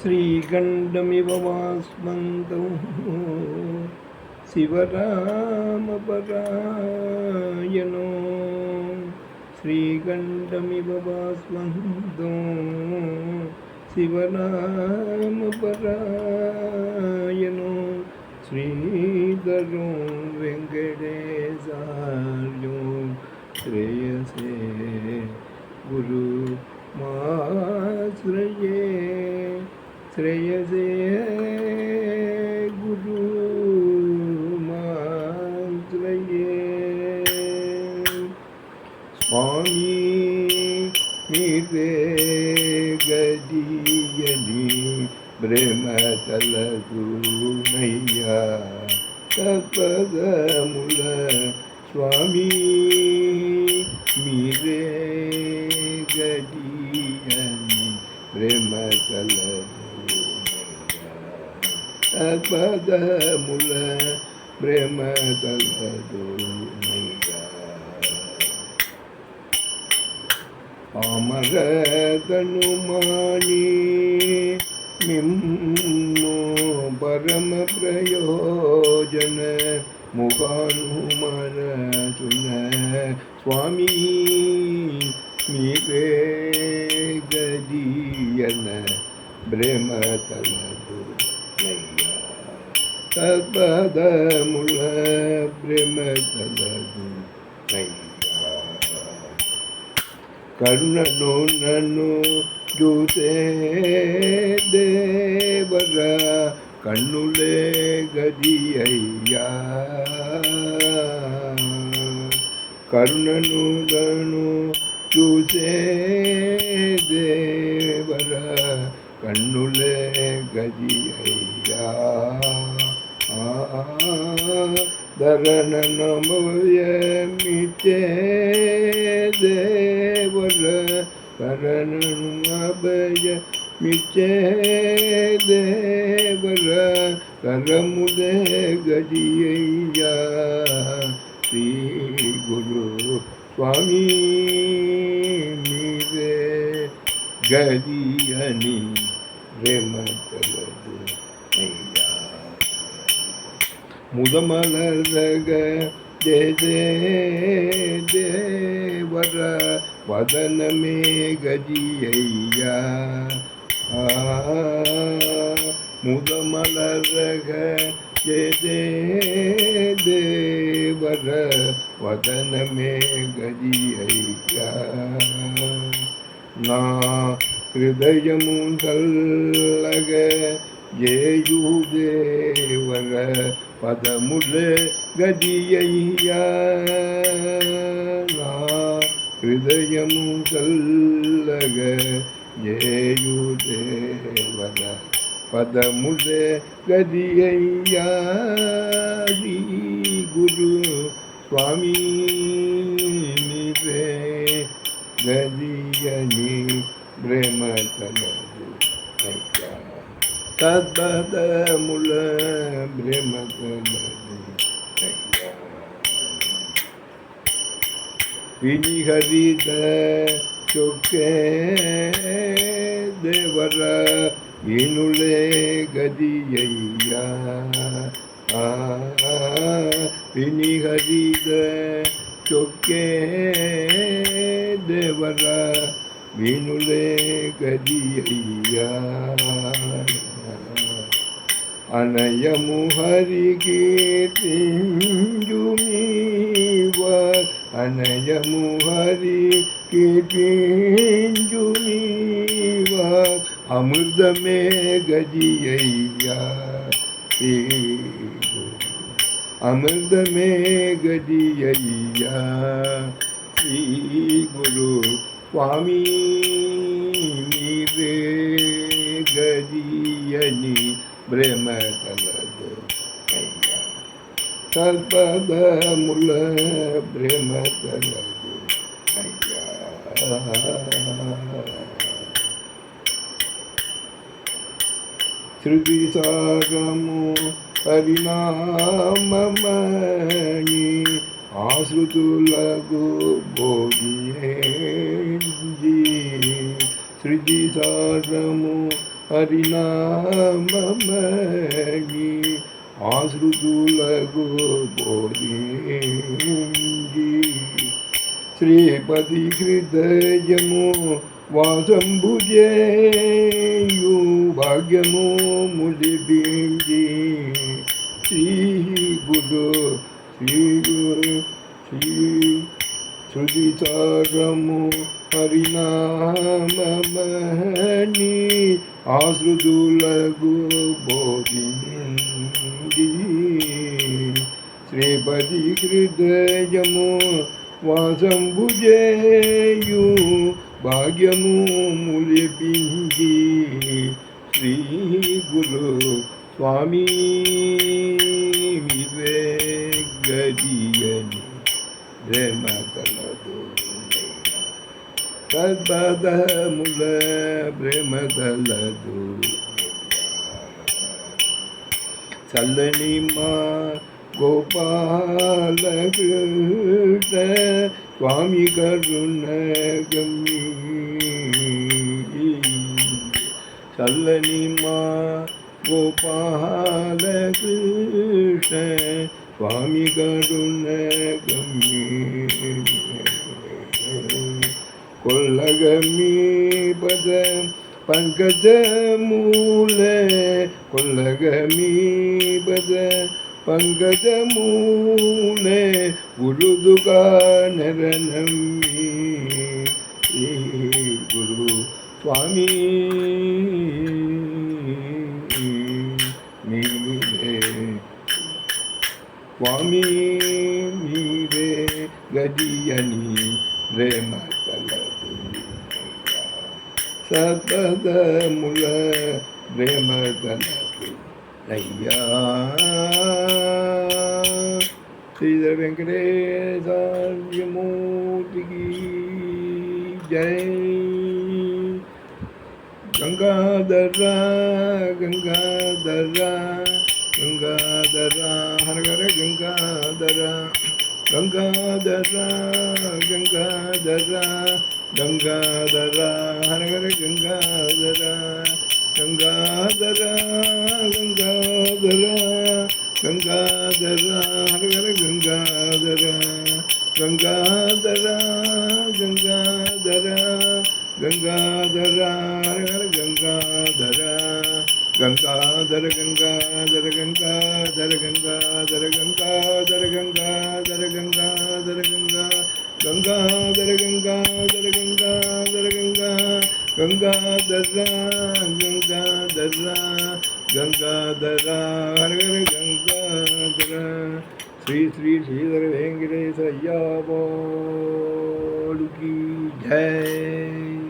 శ్రీఖండమివ మాస్మంతం శివరామపరాయణో శ్రీఖండమివ మాస్మంతం శివరామపరాయణో శ్రీధరో వెంకటేశార్యో శ్రేయసే గురు మాశ్రయే श्रेयसे गुरु मात्रये स्वामी मीरे गदियनि ब्रह्मतलगुणय्या तत्पदमुल स्वामी मीरे गदियनि ब्रह्मतल பதமுல பிரேம தலதுணையா அமர தனுமானி மிம்மோ பரம பிரயோஜன முகானுமர சுன சுவாமி மீரே கதியன பிரேம தல தற்பதமுள்ள பிரேமதலது கருணனோ நன்னோ ஜூசே தேவர கண்ணுலே கதியையா. கருணனோ நனோ ஜூசே தேவர கண்ணுலே கதியையா. దేవర కన్నులే దేవర కరణను దేవర కరముదే గడియ్యా శ్రీ గురు స్వామి మీరే గది అని ప్రేమతలదు ముదమలర్దగ జయ దేవర వదనమే గజియ్యా ముదమలర్దగ జయ దేవర వదనమే గజియ్యా నా హృదయము చల్లగ జేయుదేవర பதமுழு கதியையா. ஹிருதயமு கல்லக ஜேயுதேவத. பதமுழு கதியையா. குரு சுவாமி நிதே கதியனி பிரேமதன தத்பதமுல விதிஹரித சொக்கே தேவர இனுளே கதியையா. வினிஹரித சொக்கே தேவர வினுளே கதியையா. అనయము హరికి తింజుమీవ అనయము హరి కీర్తింజుమీవ అమృతమే గదియ్యా అమృతమే గదియ్యా శ్రీ గురు స్వామి మీరే గదియని ప్రేమ కలదు సర్పదముల ప్రేమ కలదు అయ్యా శృతి సాగము పరిణామమణి ఆశ్రుతులకు భోగి శృతి సాగము హరినామీ ఆశ్రుతులగు బోధింది శ్రీపతి హృదయము వాసంబుజేయు భాగ్యము ముదిబింది శ్రీ గురు శ్రీ గురు శ్రీ శృతిసారము హరినామీ ఆశ్రుతులకు బోధింది శ్రీపతి హృదయము వాసంబుజేయు భాగ్యము ములిపింది శ్రీ గురు స్వామి వివేగదియని రేమ ತತ್ಪದಮುಲ ಪ್ರೇಮದಲದು ಚಲನಿ ಮಾ ಗೋಪಾಲ ಕೃಷ್ಣ ಸ್ವಾಮಿ ಕರುಣ ಗಮಿ ಚಲನಿ ಮಾ ಗೋಪಾಲ ಕೃಷ್ಣ ಸ್ವಾಮಿ ಕರುಣ ಗಮಿ கொல்லகமீபத பங்கஜ மூல கொல்லகமீபத பங்கஜ மூல குருதுகானரணம் குரு சுவாமி. ಸಪದಮುಲ ಪ್ರೇಮತನ ಅಯ್ಯ ಶ್ರೀಧರ ವೆಂಕಟೇಶಮೂರ್ತಿಗಿ ಜಯ ಗಂಗಾಧರ ಗಂಗಾಧರ ಗಂಗಾಧರ ಹರಗರ ಗಂಗಾಧರ ಗಂಗಾಧರ ಗಂಗಾಧರ గంగాధర గంగాధర హరహర గంగాధర గంగాధర గంగాధర గంగాధర హరహర గంగాధర గంగాధర గంగాధర గంగాధర హరహర గంగాధర గంగాధర గంగాధర గంగాధర గంగాధర గంగాధర గంగాధర గంగాధర గంగా गंगाधर गंगाधर गंगाधर गंगा गंगाधरा गंगाधरा गंगाधरा हर हर गंगाधरा श्री श्री श्रीधर वेंकटेश अय्या बोल की जय।